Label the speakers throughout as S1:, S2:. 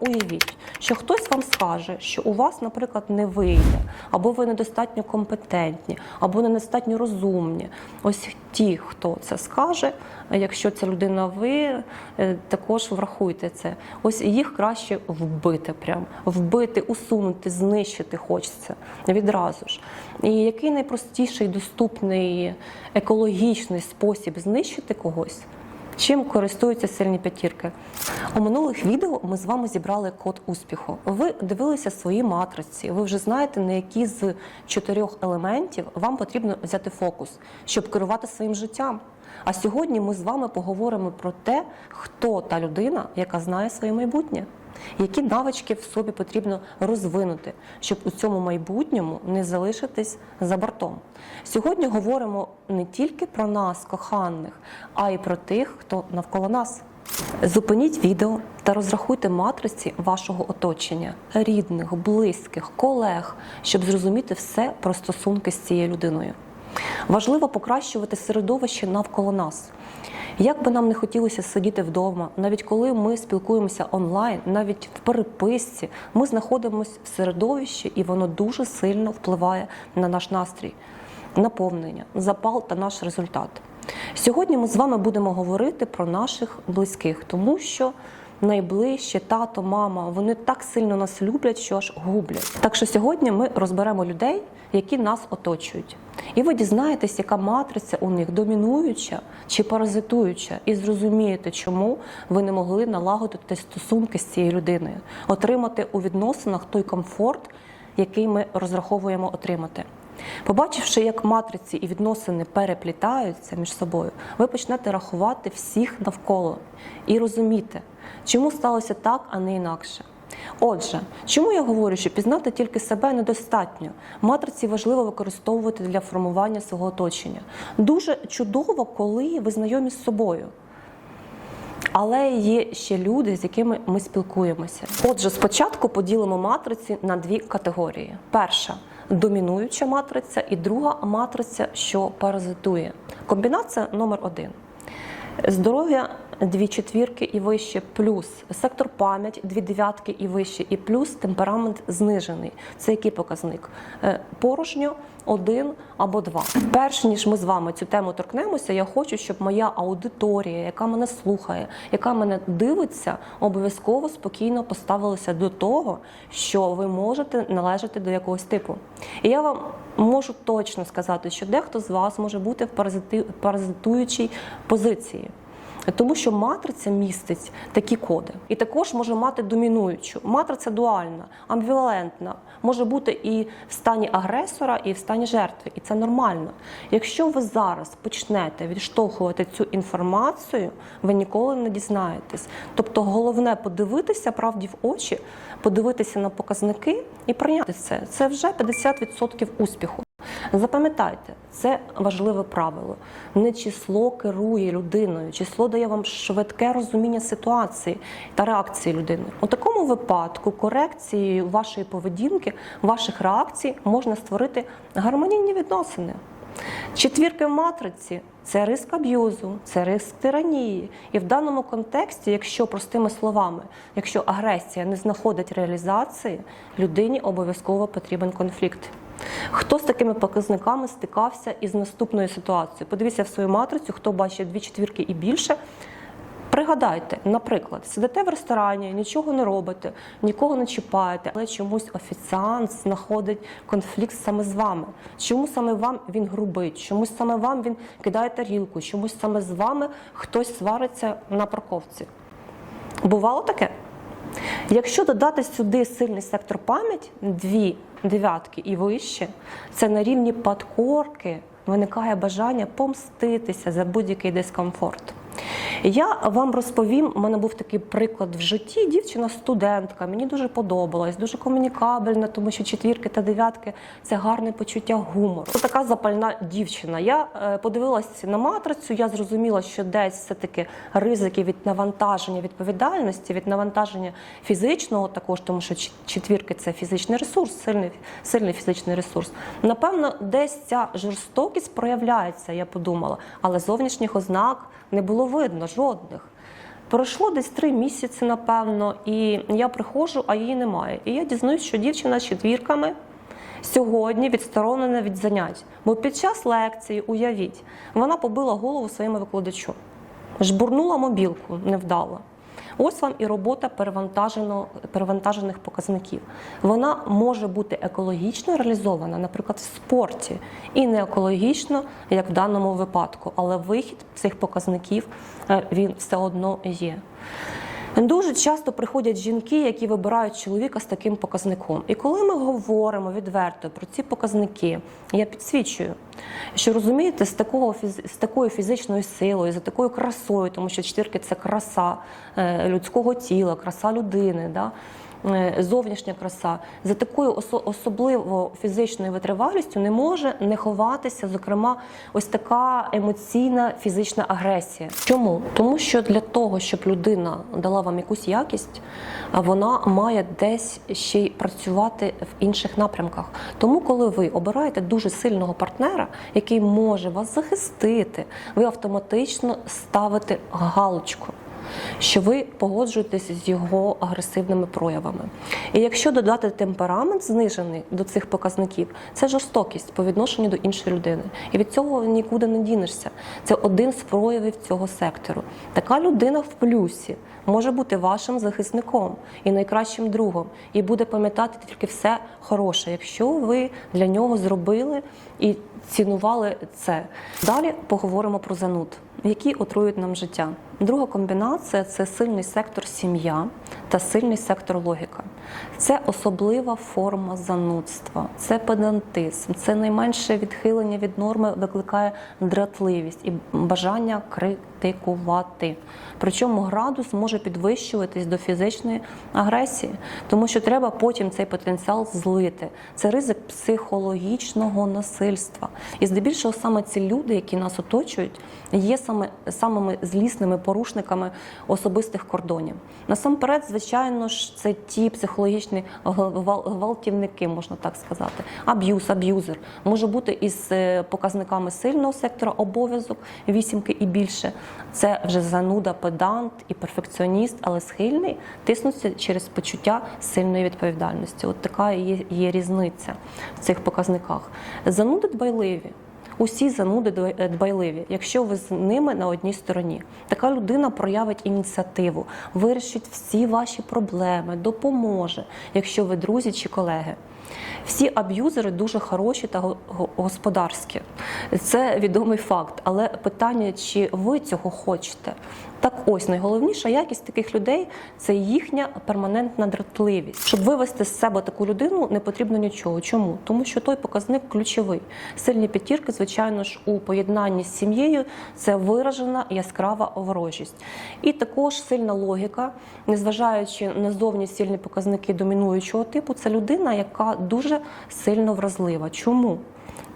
S1: уявіть, що хтось вам скаже, що у вас, наприклад, не вийде, або ви недостатньо компетентні, або недостатньо розумні. Ось ті, хто це скаже, якщо це людина ви, е, також врахуйте це. Ось їх краще вбити, прям вбити, усунути, знищити хочеться відразу ж. І який найпростіший, доступний, екологічний спосіб знищити когось? Чим користуються сильні п'ятірки? У минулих відео ми з вами зібрали код успіху. Ви дивилися свої матриці. Ви вже знаєте, на які з чотирьох елементів вам потрібно взяти фокус, щоб керувати своїм життям. А сьогодні ми з вами поговоримо про те, хто та людина, яка знає своє майбутнє. Які навички в собі потрібно розвинути, щоб у цьому майбутньому не залишитись за бортом? Сьогодні говоримо не тільки про нас, коханих, а й про тих, хто навколо нас. Зупиніть відео та розрахуйте матриці вашого оточення, рідних, близьких, колег, щоб зрозуміти все про стосунки з цією людиною. Важливо покращувати середовище навколо нас. Як би нам не хотілося сидіти вдома, навіть коли ми спілкуємося онлайн, навіть в переписці, ми знаходимося в середовищі, і воно дуже сильно впливає на наш настрій, наповнення, запал та наш результат. Сьогодні ми з вами будемо говорити про наших близьких, тому що найближче тато, мама, вони так сильно нас люблять, що аж гублять. Так що сьогодні ми розберемо людей, які нас оточують. І ви дізнаєтесь, яка матриця у них домінуюча чи паразитуюча, і зрозумієте, чому ви не могли налагодити стосунки з цією людиною, отримати у відносинах той комфорт, який ми розраховуємо отримати. Побачивши, як матриці і відносини переплітаються між собою, ви почнете рахувати всіх навколо і розуміти, чому сталося так, а не інакше. Отже, чому я говорю, що пізнати тільки себе недостатньо? Матриці важливо використовувати для формування свого оточення. Дуже чудово, коли ви знайомі з собою. Але є ще люди, з якими ми спілкуємося. Отже, спочатку поділимо матриці на дві категорії: перша домінуюча матриця, і друга матриця, що паразитує. Комбінація номер один. Здоров'я дві четвірки і вище, плюс сектор пам'ять, дві дев'ятки і вище, і плюс темперамент знижений. Це який показник? Е, Порожньо один або два. Перш ніж ми з вами цю тему торкнемося, я хочу, щоб моя аудиторія, яка мене слухає, яка мене дивиться, обов'язково спокійно поставилася до того, що ви можете належати до якогось типу. І я вам можу точно сказати, що дехто з вас може бути в паразитуючій позиції. Тому що матриця містить такі коди, і також може мати домінуючу. Матриця дуальна, амбівалентна, може бути і в стані агресора, і в стані жертви, і це нормально. Якщо ви зараз почнете відштовхувати цю інформацію, ви ніколи не дізнаєтесь. Тобто, головне подивитися правді в очі, подивитися на показники і прийняти це. Це вже 50% успіху. Запам'ятайте, це важливе правило. Не число керує людиною, число дає вам швидке розуміння ситуації та реакції людини. У такому випадку корекцією вашої поведінки, ваших реакцій можна створити гармонійні відносини. Четвірки в матриці це риск аб'юзу, це риск тиранії. І в даному контексті, якщо простими словами, якщо агресія не знаходить реалізації, людині обов'язково потрібен конфлікт. Хто з такими показниками стикався із наступною ситуацією? Подивіться в свою матрицю, хто бачить дві четвірки і більше. Пригадайте, наприклад, сидите в ресторані, нічого не робите, нікого не чіпаєте, але чомусь офіціант знаходить конфлікт саме з вами. Чому саме вам він грубить? Чомусь саме вам він кидає тарілку, чомусь саме з вами хтось свариться на парковці. Бувало таке? Якщо додати сюди сильний сектор пам'ять, дві дев'ятки і вище, це на рівні подкорки виникає бажання помститися за будь-який дискомфорт. Я вам розповім, у мене був такий приклад в житті. Дівчина студентка, мені дуже подобалась, дуже комунікабельна, тому що четвірки та дев'ятки це гарне почуття гумору. Це така запальна дівчина. Я е, подивилася на матрицю, я зрозуміла, що десь все-таки ризики від навантаження відповідальності, від навантаження фізичного, також тому що четвірки це фізичний ресурс, сильний, сильний фізичний ресурс. Напевно, десь ця жорстокість проявляється, я подумала, але зовнішніх ознак не було видно жодних. Пройшло десь три місяці, напевно, і я приходжу, а її немає. І я дізнаюсь, що дівчина з четвірками сьогодні відсторонена від занять. Бо під час лекції, уявіть, вона побила голову своєму викладачу, жбурнула мобілку невдало. Ось вам і робота перевантажених показників. Вона може бути екологічно реалізована, наприклад, в спорті, і не екологічно, як в даному випадку. Але вихід цих показників е, він все одно є. Дуже часто приходять жінки, які вибирають чоловіка з таким показником. І коли ми говоримо відверто про ці показники, я підсвічую, що розумієте, з такого з такою фізичною силою, за такою красою, тому що чотирки це краса е, людського тіла, краса людини. Да? Е, Зовнішня краса за такою осо- особливо фізичною витривалістю не може не ховатися, зокрема, ось така емоційна фізична агресія. Чому? Тому що для того, щоб людина дала вам якусь якість, вона має десь ще й працювати в інших напрямках. Тому, коли ви обираєте дуже сильного партнера, який може вас захистити, ви автоматично ставите галочку що ви погоджуєтесь з його агресивними проявами. І якщо додати темперамент знижений до цих показників, це жорстокість по відношенню до іншої людини. І від цього нікуди не дінешся. Це один з проявів цього сектору. Така людина в плюсі може бути вашим захисником і найкращим другом, і буде пам'ятати тільки все хороше, якщо ви для нього зробили і цінували це. Далі поговоримо про зануд, які отрують нам життя. Друга комбінація це сильний сектор сім'я та сильний сектор логіка. Це особлива форма занудства, це педантизм, це найменше відхилення від норми викликає дратливість і бажання критикувати. Причому градус може підвищуватись до фізичної агресії, тому що треба потім цей потенціал злити. Це ризик психологічного насильства. І здебільшого саме ці люди, які нас оточують, є саме самими злісними порушниками особистих кордонів. Насамперед, звичайно ж, це ті психологічні гвал- гвалтівники, можна так сказати. Аб'юз, аб'юзер може бути із е, показниками сильного сектора обов'язок, вісімки і більше. Це вже зануда, педант і перфекціоніст, але схильний тиснуться через почуття сильної відповідальності. От така є, є різниця в цих показниках. Зануди дбайливі. Усі зануди е, дбайливі, якщо ви з ними на одній стороні. Така людина проявить ініціативу, вирішить всі ваші проблеми, допоможе, якщо ви друзі чи колеги. Всі аб'юзери дуже хороші та го- го- господарські. Це відомий факт. Але питання, чи ви цього хочете? Так ось найголовніша якість таких людей це їхня перманентна дратливість. Щоб вивести з себе таку людину, не потрібно нічого. Чому? Тому що той показник ключовий. Сильні п'ятірки, звичайно ж, у поєднанні з сім'єю це виражена яскрава ворожість. І також сильна логіка, незважаючи на зовні сильні показники домінуючого типу, це людина, яка дуже сильно вразлива. Чому?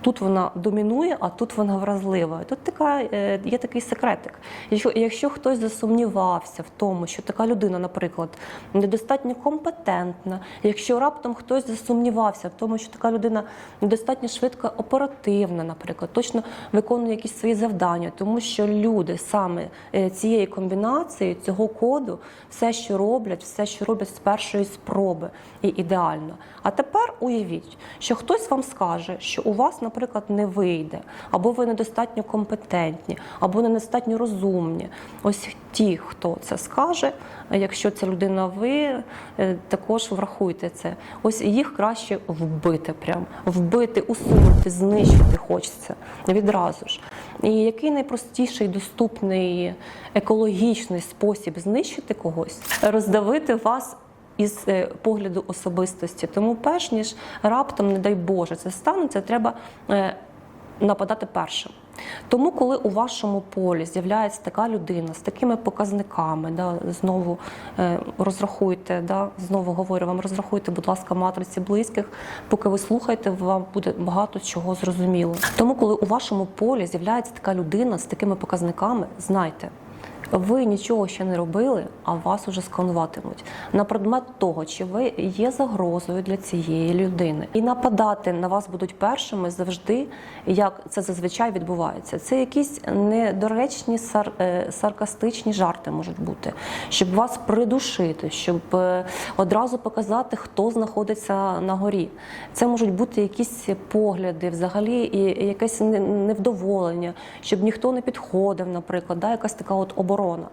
S1: Тут вона домінує, а тут вона вразлива. Тут така е, є такий секретик. Якщо, якщо хтось засумнівався в тому, що така людина, наприклад, недостатньо компетентна, якщо раптом хтось засумнівався в тому, що така людина недостатньо швидко оперативна, наприклад, точно виконує якісь свої завдання, тому що люди саме е, цієї комбінації, цього коду, все, що роблять, все, що роблять з першої спроби, і ідеально. А тепер уявіть, що хтось вам скаже, що у вас, наприклад, не вийде, або ви недостатньо компетентні, або недостатньо розумні. Ось ті, хто це скаже, якщо ця людина ви, е, також врахуйте це. Ось їх краще вбити, прям вбити, усунути, знищити хочеться відразу ж. І який найпростіший, доступний, екологічний спосіб знищити когось, роздавити вас із е, погляду особистості. Тому, перш ніж раптом, не дай Боже, це станеться, треба е, нападати першим. Тому, коли у вашому полі з'являється така людина з такими показниками, да, знову е, розрахуйте, да, знову говорю вам, розрахуйте, будь ласка, матриці близьких, поки ви слухаєте, вам буде багато чого зрозуміло. Тому, коли у вашому полі з'являється така людина з такими показниками, знайте, Ви нічого ще не робили, а вас уже скануватимуть на предмет того, чи ви є загрозою для цієї людини, і нападати на вас будуть першими завжди, як це зазвичай відбувається. Це якісь недоречні сар, е, саркастичні жарти можуть бути, щоб вас придушити, щоб е, одразу показати, хто знаходиться на горі. Це можуть бути якісь погляди, взагалі, і якесь не- невдоволення, щоб ніхто не підходив, наприклад, да, якась така от оборона.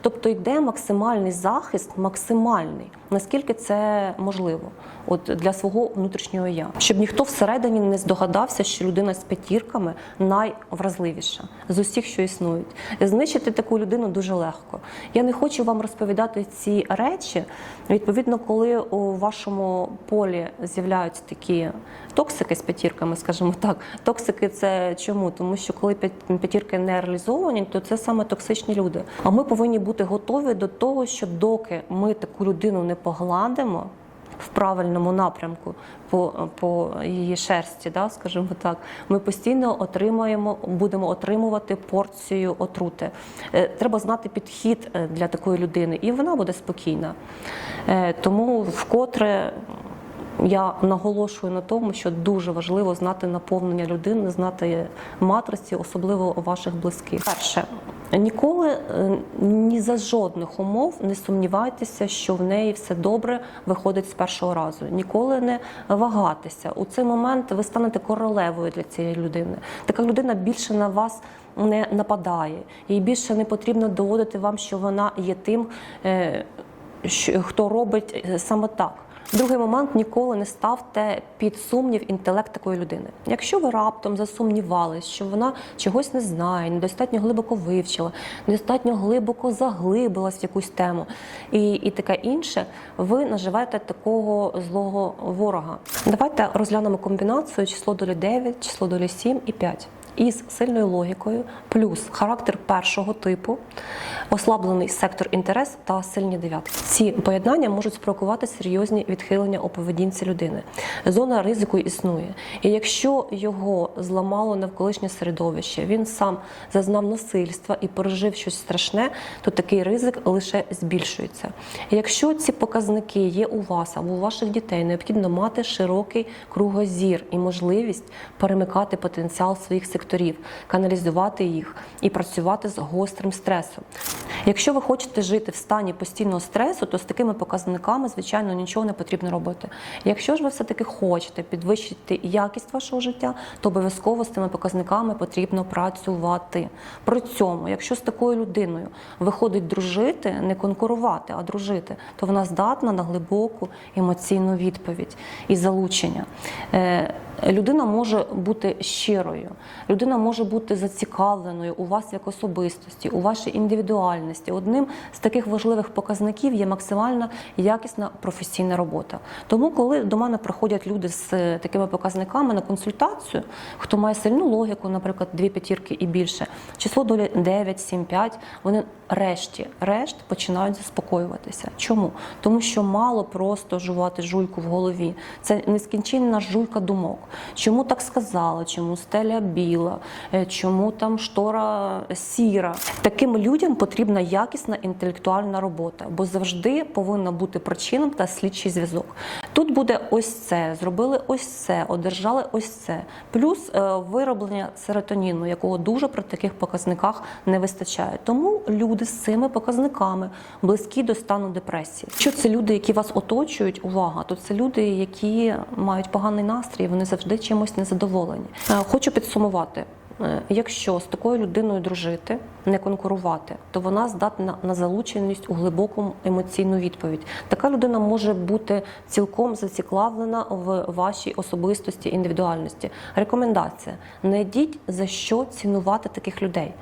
S1: Тобто йде максимальний захист, максимальний, наскільки це можливо, от для свого внутрішнього я, щоб ніхто всередині не здогадався, що людина з п'ятірками найвразливіша з усіх, що існують. Знищити таку людину дуже легко. Я не хочу вам розповідати ці речі. Відповідно, коли у вашому полі з'являються такі токсики з п'ятірками, скажімо так, токсики це чому? Тому що коли п'ят- п'ятірки не реалізовані, то це саме токсичні люди. А ми повинні бути готові до того, що доки ми таку людину не погладимо. В правильному напрямку по, по її шерсті, да, скажімо так, ми постійно отримаємо, будемо отримувати порцію отрути. Е, Треба знати підхід е, для такої людини, і вона буде спокійна. Е, Тому вкотре я наголошую на тому, що дуже важливо знати наповнення людини, знати матриці, особливо ваших близьких. Перше, ніколи е, ні за жодних умов не сумнівайтеся, що в неї все добре виходить з першого разу. Ніколи не вагатися. У цей момент ви станете королевою для цієї людини. Така людина більше на вас не нападає. Їй більше не потрібно доводити вам, що вона є тим, е, хто робить е, саме так. Другий момент ніколи не ставте під сумнів інтелект такої людини. Якщо ви раптом засумнівались, що вона чогось не знає, недостатньо глибоко вивчила, недостатньо глибоко заглибилась в якусь тему і, і таке інше, ви наживаєте такого злого ворога. Давайте розглянемо комбінацію число долі 9, число долі 7 і 5. Із сильною логікою, плюс характер першого типу, ослаблений сектор інтерес та сильні дев'ятки. Ці поєднання можуть спровокувати серйозні відхилення у поведінці людини. Зона ризику існує. І якщо його зламало навколишнє середовище, він сам зазнав насильства і пережив щось страшне, то такий ризик лише збільшується. І якщо ці показники є у вас або у ваших дітей, необхідно мати широкий кругозір і можливість перемикати потенціал своїх секторів, каналізувати їх і працювати з гострим стресом. Якщо ви хочете жити в стані постійного стресу, то з такими показниками, звичайно, нічого не потрібно робити. Якщо ж ви все-таки хочете підвищити якість вашого життя, то обов'язково з цими показниками потрібно працювати. При цьому, якщо з такою людиною виходить дружити, не конкурувати, а дружити, то вона здатна на глибоку емоційну відповідь і залучення. Е, Людина може бути щирою, людина може бути зацікавленою у вас як особистості, у вашій індивідуальності. Одним з таких важливих показників є максимальна якісна професійна робота. Тому, коли до мене приходять люди з е, такими показниками на консультацію, хто має сильну логіку, наприклад, дві п'ятірки і більше, число долі 9, 7, 5, вони решті, решт починають заспокоюватися. Чому? Тому що мало просто жувати жуйку в голові. Це нескінченна жуйка думок. Чому так сказала? Чому стеля біла? Е, Чому там штора сіра? Таким людям потрібна якісна інтелектуальна робота, бо завжди повинна бути причина та слідчий зв'язок. Тут буде ось це, зробили ось це, одержали ось це. Плюс е, вироблення серотоніну, якого дуже при таких показниках не вистачає. Тому люди з цими показниками близькі до стану депресії. Якщо це люди, які вас оточують, увага, то це люди, які мають поганий настрій, вони завжди чимось незадоволені. Е, Хочу підсумувати. Е, Якщо з такою людиною дружити, не конкурувати, то вона здатна на залученість у глибоку емоційну відповідь. Така людина може бути цілком зацікавлена в вашій особистості, індивідуальності. Рекомендація: не йдіть за що цінувати таких людей,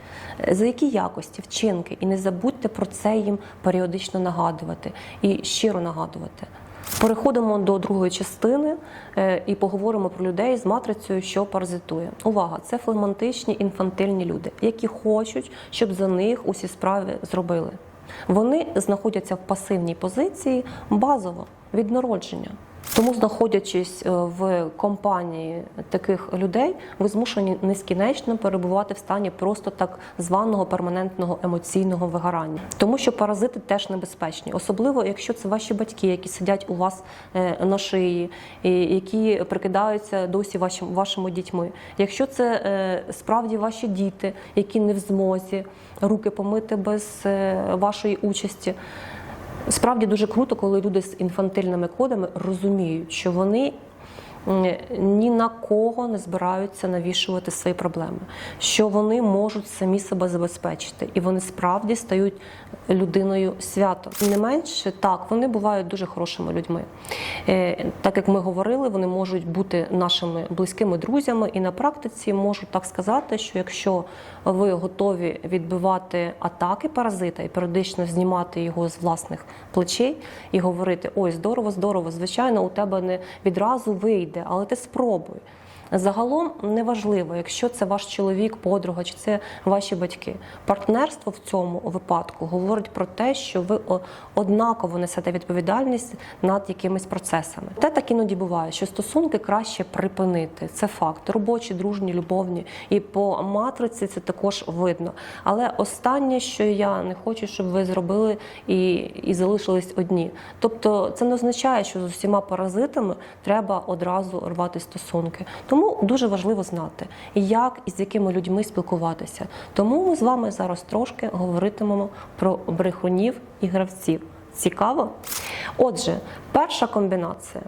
S1: Е, за які якості, вчинки, і не забудьте про це їм періодично нагадувати і щиро нагадувати. Переходимо до другої частини е, і поговоримо про людей з матрицею, що паразитує. Увага! Це флемантичні інфантильні люди, які хочуть, щоб за них усі справи зробили. Вони знаходяться в пасивній позиції базово від народження. Тому, знаходячись е, в компанії таких людей, ви змушені нескінечно перебувати в стані просто так званого перманентного емоційного вигорання, тому що паразити теж небезпечні, особливо якщо це ваші батьки, які сидять у вас е, на шиї, які прикидаються досі вашим вашими дітьми. Якщо це е, справді ваші діти, які не в змозі руки помити без вашої участі. Справді дуже круто, коли люди з інфантильними кодами розуміють, що вони ні на кого не збираються навішувати свої проблеми, що вони можуть самі себе забезпечити, і вони справді стають людиною свято. Не менше так, вони бувають дуже хорошими людьми. Е, Так як ми говорили, вони можуть бути нашими близькими друзями, і на практиці можу так сказати, що якщо ви готові відбивати атаки паразита і періодично знімати його з власних плечей і говорити: ой, здорово, здорово, звичайно, у тебе не відразу вийде, але ти спробуй. Загалом неважливо, якщо це ваш чоловік, подруга чи це ваші батьки. Партнерство в цьому випадку говорить про те, що ви однаково несете відповідальність над якимись процесами. Те так іноді буває, що стосунки краще припинити. Це факт. Робочі, дружні, любовні. І по матриці це також видно. Але останнє, що я не хочу, щоб ви зробили і, і залишились одні. Тобто, це не означає, що з усіма паразитами треба одразу рвати стосунки. Тому дуже важливо знати, як і з якими людьми спілкуватися. Тому ми з вами зараз трошки говоритимемо про брехунів і гравців. Цікаво? Отже, перша комбінація.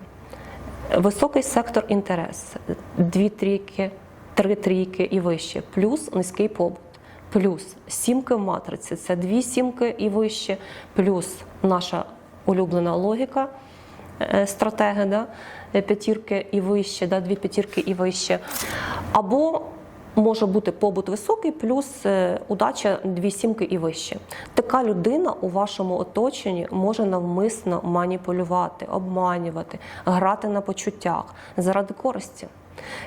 S1: Високий сектор інтерес, дві трійки, три трійки і вище, плюс низький побут, плюс сімки в матриці це дві сімки і вище, плюс наша улюблена логіка стратеги, да? е, п'ятірки і вище, да? дві п'ятірки і вище. Або може бути побут високий, плюс е, удача дві сімки і вище. Така людина у вашому оточенні може навмисно маніпулювати, обманювати, грати на почуттях заради користі.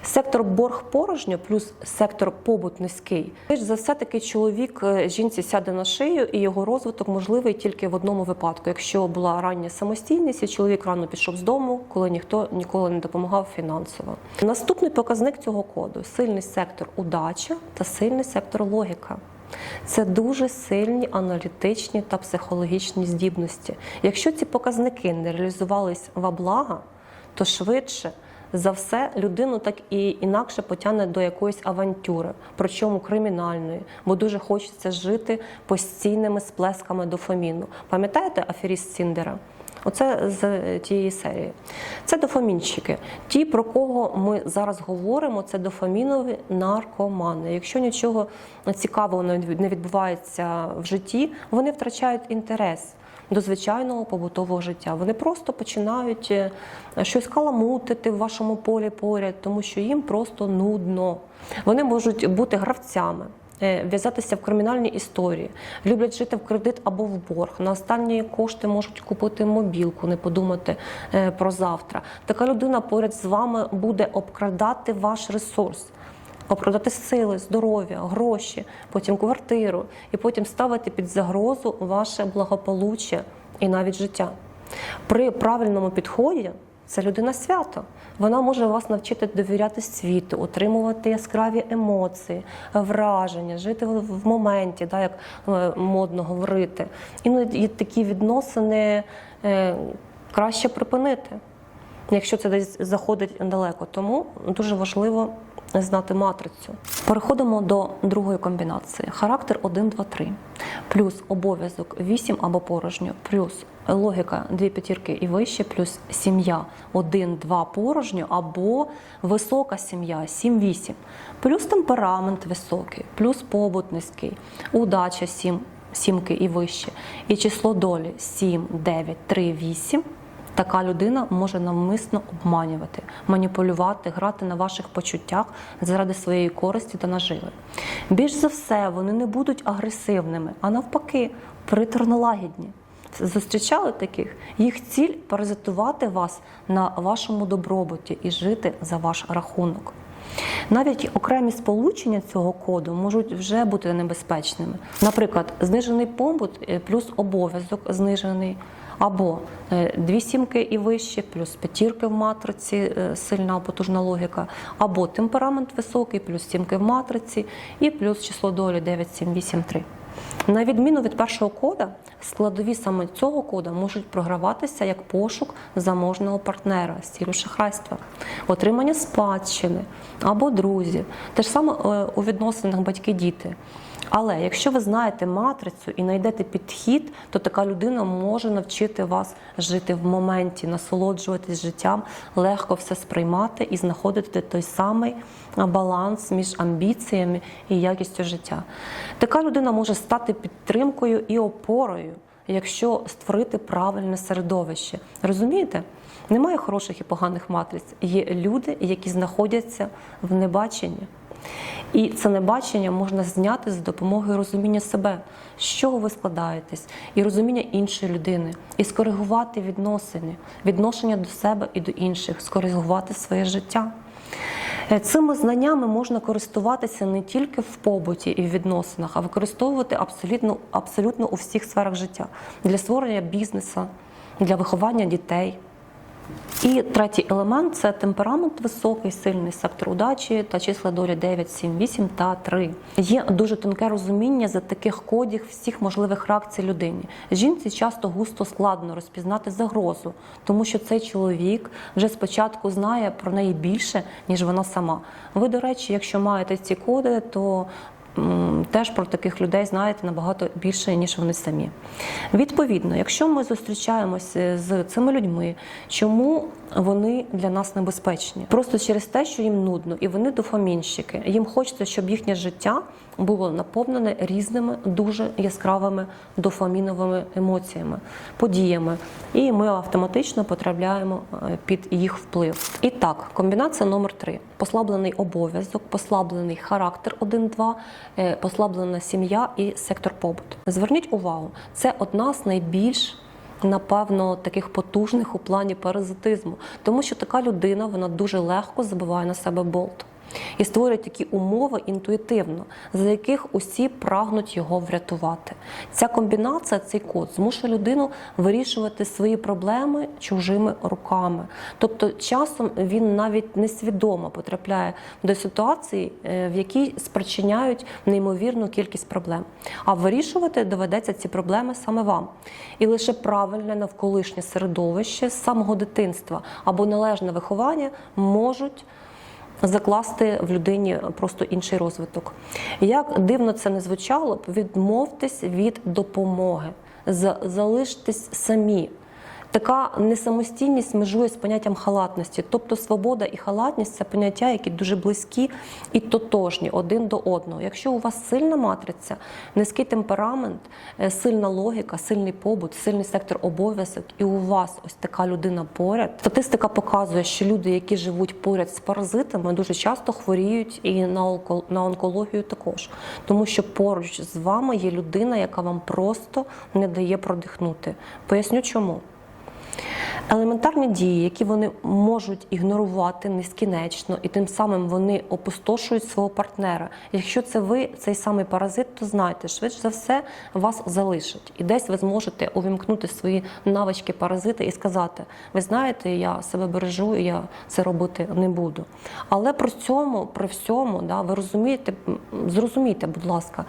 S1: Сектор борг порожньо плюс сектор побут низький. Перш за все, такий чоловік е, жінці сяде на шию, і його розвиток можливий тільки в одному випадку. Якщо була рання самостійність, і чоловік рано пішов з дому, коли ніхто ніколи не допомагав фінансово. Наступний показник цього коду сильний сектор удача та сильний сектор логіка. Це дуже сильні аналітичні та психологічні здібності. Якщо ці показники не реалізувались во благо, то швидше за все людину так і інакше потягне до якоїсь авантюри, причому кримінальної, бо дуже хочеться жити постійними сплесками дофаміну. Пам'ятаєте аферіст Сіндера? Оце з тієї серії. Це дофамінчики. Ті, про кого ми зараз говоримо, це дофамінові наркомани. Якщо нічого цікавого не відбувається в житті, вони втрачають інтерес до звичайного побутового життя. Вони просто починають е, щось каламутити в вашому полі поряд, тому що їм просто нудно. Вони можуть бути гравцями. е, В'язатися в кримінальні історії, люблять жити в кредит або в борг. На останні кошти можуть купити мобілку, не подумати е, про завтра. Така людина поряд з вами буде обкрадати ваш ресурс опродати сили, здоров'я, гроші, потім квартиру, і потім ставити під загрозу ваше благополуччя і навіть життя. При правильному підході це людина свято. Вона може вас навчити довіряти світу, отримувати яскраві емоції, враження, жити в моменті, да, як е, модно говорити. Іноді такі відносини е, краще припинити якщо це десь заходить далеко. Тому дуже важливо знати матрицю. Переходимо до другої комбінації. Характер 1, 2, 3. Плюс обов'язок 8 або порожньо, плюс логіка 2 п'ятірки і вище, плюс сім'я 1, 2 порожньо або висока сім'я 7, 8. Плюс темперамент високий, плюс побут низький, удача 7, сімки і вище. І число долі 7, 9, 3, 8. Така людина може навмисно обманювати, маніпулювати, грати на ваших почуттях заради своєї користі та наживи. Більш за все, вони не будуть агресивними, а навпаки, приторно лагідні. Зустрічали таких? Їх ціль паразитувати вас на вашому добробуті і жити за ваш рахунок. Навіть окремі сполучення цього коду можуть вже бути небезпечними. Наприклад, знижений побут е, плюс обов'язок знижений, Або е, дві сімки і вище, плюс п'ятірки в матриці, е, сильна потужна логіка, або темперамент високий, плюс сімки в матриці, і плюс число долі 9, 7, 8, 3. На відміну від першого кода, складові саме цього кода можуть програватися як пошук заможного партнера з цілю шахрайства, отримання спадщини або друзів. Те ж саме е, у відносинах батьки-діти. Але якщо ви знаєте матрицю і знайдете підхід, то така людина може навчити вас жити в моменті, насолоджуватись життям, легко все сприймати і знаходити той самий баланс між амбіціями і якістю життя. Така людина може стати підтримкою і опорою, якщо створити правильне середовище. Розумієте? Немає хороших і поганих матриць. Є люди, які знаходяться в небаченні. І це небачення можна зняти за допомогою розуміння себе, з чого ви складаєтесь, і розуміння іншої людини, і скоригувати відносини, відношення до себе і до інших, скоригувати своє життя. Е, Цими знаннями можна користуватися не тільки в побуті і в відносинах, а використовувати абсолютно, абсолютно у всіх сферах життя для створення бізнесу, для виховання дітей. І третій елемент це темперамент високий, сильний сектор удачі та числа долі 9, 7, 8 та 3. Є дуже тонке розуміння за таких кодів всіх можливих реакцій людині. Жінці часто густо складно розпізнати загрозу, тому що цей чоловік вже спочатку знає про неї більше, ніж вона сама. Ви, до речі, якщо маєте ці коди, то теж про таких людей знаєте набагато більше, ніж вони самі. Відповідно, якщо ми зустрічаємося з цими людьми, чому вони для нас небезпечні? Просто через те, що їм нудно, і вони дофамінщики. Їм хочеться, щоб їхнє життя було наповнене різними дуже яскравими дофаміновими емоціями, подіями, і ми автоматично потрапляємо е, під їх вплив. І так, комбінація номер три: послаблений обов'язок, послаблений характер 1-2, е, послаблена сім'я і сектор побут. Зверніть увагу, це одна з найбільш Напевно, таких потужних у плані паразитизму, тому що така людина вона дуже легко забиває на себе болт і створює такі умови інтуїтивно, за яких усі прагнуть його врятувати. Ця комбінація, цей код змушує людину вирішувати свої проблеми чужими руками. Тобто, часом він навіть несвідомо потрапляє до ситуації, е, в якій спричиняють неймовірну кількість проблем. А вирішувати доведеться ці проблеми саме вам. І лише правильне навколишнє середовище з самого дитинства або належне виховання можуть закласти в людині просто інший розвиток. Як дивно це не звучало відмовтесь від допомоги, За- залиштесь самі. Така несамостійність межує з поняттям халатності, тобто свобода і халатність це поняття, які дуже близькі і тотожні один до одного. Якщо у вас сильна матриця, низький темперамент, е, сильна логіка, сильний побут, сильний сектор обов'язок, і у вас ось така людина поряд, статистика показує, що люди, які живуть поряд з паразитами, дуже часто хворіють і на онко- на онкологію також, тому що поруч з вами є людина, яка вам просто не дає продихнути. Поясню чому. Елементарні дії, які вони можуть ігнорувати нескінечно, і тим самим вони опустошують свого партнера. Якщо це ви, цей самий паразит, то знайте, швидше за все вас залишать. І десь ви зможете увімкнути свої навички паразити і сказати: ви знаєте, я себе бережу, я це робити не буду. Але при цьому, при всьому, да, ви розумієте, зрозумійте, будь ласка,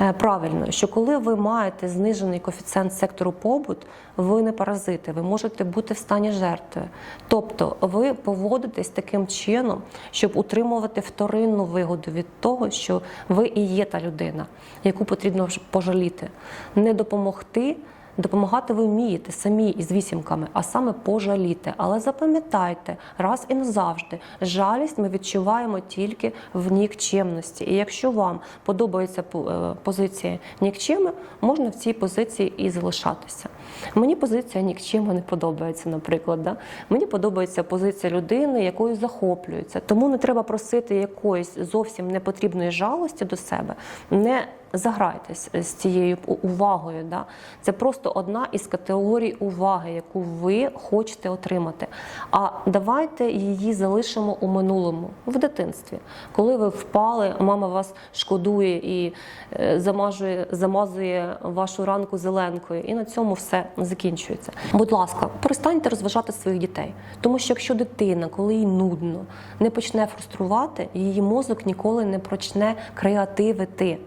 S1: е, правильно, що коли ви маєте знижений коефіцієнт сектору побут, ви не паразити, ви можете бути в стані жертви. Тобто ви поводитесь таким чином, щоб утримувати вторинну вигоду від того, що ви і є та людина, яку потрібно пожаліти, не допомогти. Допомагати ви вмієте самі із вісімками, а саме пожаліти. Але запам'ятайте раз і назавжди, жалість ми відчуваємо тільки в нікчемності. І якщо вам подобається е, позиція нікчеми, можна в цій позиції і залишатися. Мені позиція нікчема не подобається, наприклад. Да? Мені подобається позиція людини, якою захоплюється. Тому не треба просити якоїсь зовсім непотрібної жалості до себе. Не заграйтесь з цією увагою. Да? Це просто одна із категорій уваги, яку ви хочете отримати. А давайте її залишимо у минулому, в дитинстві. Коли ви впали, мама вас шкодує і е, замажує, замазує вашу ранку зеленкою, і на цьому все закінчується. Будь ласка, перестаньте розважати своїх дітей, тому що якщо дитина, коли їй нудно, не почне фруструвати, її мозок ніколи не почне креативити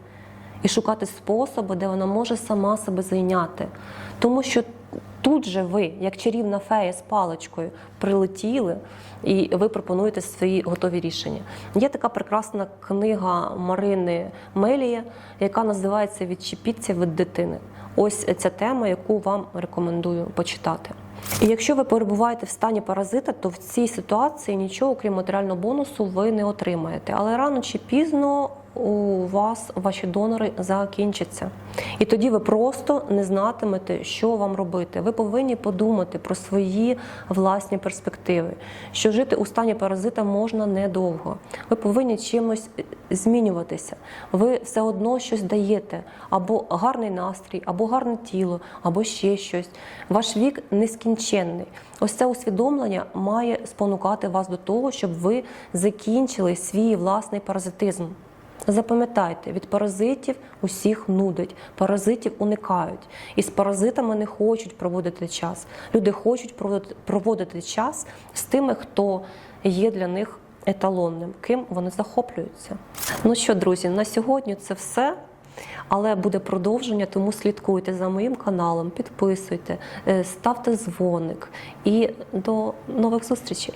S1: і шукати способи, де вона може сама себе зайняти. Тому що тут же ви, як чарівна фея з паличкою, прилетіли, і ви пропонуєте свої готові рішення. Є така прекрасна книга Марини Мелія, яка називається Відчепіться від дитини. Ось ця тема, яку вам рекомендую почитати. І якщо ви перебуваєте в стані паразита, то в цій ситуації нічого, крім матеріального бонусу, ви не отримаєте. Але рано чи пізно у вас ваші донори закінчаться. І тоді ви просто не знатимете, що вам робити. Ви повинні подумати про свої власні перспективи, що жити у стані паразита можна недовго. Ви повинні чимось змінюватися. Ви все одно щось даєте, або гарний настрій, або гарне тіло, або ще щось. Ваш вік нескінченний. Ось це усвідомлення має спонукати вас до того, щоб ви закінчили свій власний паразитизм. Запам'ятайте, від паразитів усіх нудить, паразитів уникають. І з паразитами не хочуть проводити час. Люди хочуть проводити, час з тими, хто є для них еталонним, ким вони захоплюються. Ну що, друзі, на сьогодні це все. Але буде продовження, тому слідкуйте за моїм каналом, підписуйте, е, ставте дзвоник і до нових зустрічей.